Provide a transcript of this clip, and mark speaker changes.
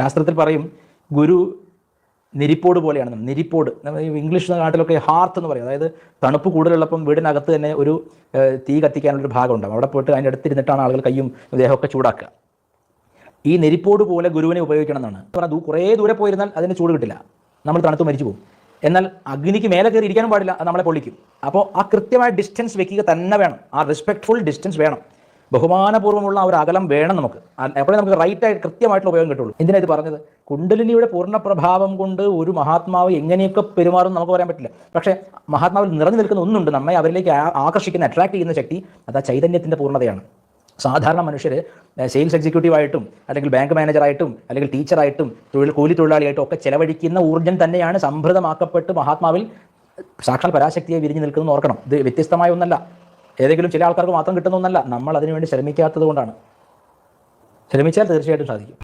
Speaker 1: ശാസ്ത്രത്തിൽ പറയും ഗുരു നിരിപ്പോട് പോലെയാണ്. നിരിപ്പോട് ഇംഗ്ലീഷ് നാട്ടിലൊക്കെ ഹാർത്ത് എന്ന് പറയും. അതായത് തണുപ്പ് കൂടുതലുള്ളപ്പം വീടിനകത്ത് തന്നെ ഒരു തീ കത്തിക്കാനുള്ളൊരു ഭാഗം ഉണ്ടാകും അവിടെ പോയിട്ട് അതിന്റെ അടുത്തിരുന്നിട്ടാണ് ആളുകൾ കയ്യും ദേഹമൊക്കെ ചൂടാക്കുക. ഈ നെരിപ്പോട് പോലെ ഗുരുവിനെ ഉപയോഗിക്കണം എന്നാണ് പറഞ്ഞാൽ കുറേ ദൂരെ പോയിരുന്നാൽ അതിന് ചൂട് കിട്ടില്ല. നമ്മൾ തണുത്ത് മരിച്ചു പോകും. എന്നാൽ അഗ്നിക്ക് മേലെ കയറി ഇരിക്കാനും പാടില്ല അത് നമ്മളെ പൊള്ളിക്കും. അപ്പോൾ ആ കൃത്യമായ ഡിസ്റ്റൻസ് വെക്കുക തന്നെ വേണം. ആ റെസ്പെക്ട്ഫുൾ ഡിസ്റ്റൻസ് വേണം. ബഹുമാനപൂർവമുള്ള ഒരു അകലം വേണം നമുക്ക്. അപ്പോഴേ നമുക്ക് റൈറ്റ് ആയിട്ട് കൃത്യമായിട്ടുള്ള ഉപയോഗം കിട്ടുള്ളൂ. എന്തിനാ ഇത് പറഞ്ഞത്? കുണ്ടലിനിയുടെ പൂർണ പ്രഭാവം കൊണ്ട് ഒരു മഹാത്മാവ് എങ്ങനെയൊക്കെ പെരുമാറും നമുക്ക് പറയാൻ പറ്റില്ല. പക്ഷേ മഹാത്മാവിൽ നിറഞ്ഞു നിൽക്കുന്ന ഒന്നുണ്ട്. നമ്മെ അവരിലേക്ക് ആകർഷിക്കുന്ന അട്രാക്ട് ചെയ്യുന്ന ശക്തി അത് ആ ചൈതന്യത്തിന്റെ പൂർണതയാണ്. സാധാരണ മനുഷ്യർ സെയിൽസ് എക്സിക്യൂട്ടീവായിട്ടും അല്ലെങ്കിൽ ബാങ്ക് മാനേജറായിട്ടും അല്ലെങ്കിൽ ടീച്ചറായിട്ടും തൊഴിൽ കൂലി തൊഴിലാളിയായിട്ടും ഒക്കെ ചെലവഴിക്കുന്ന ഊർജം തന്നെയാണ് സംഭൃതമാക്കപ്പെട്ട് മഹാത്മാവിൽ സാക്ഷാൽ പരാശക്തിയെ വിരിഞ്ഞു നിൽക്കുന്നത് ഓർക്കണം. ഇത് വ്യത്യസ്തമായ ഒന്നല്ല. ഏതെങ്കിലും ചില ആൾക്കാർക്ക് മാത്രം കിട്ടുന്ന ഒന്നല്ല. നമ്മൾ അതിനുവേണ്ടി ശ്രമിക്കാത്തത് കൊണ്ടാണ്. ശ്രമിച്ചാൽ തീർച്ചയായിട്ടും സാധിക്കും.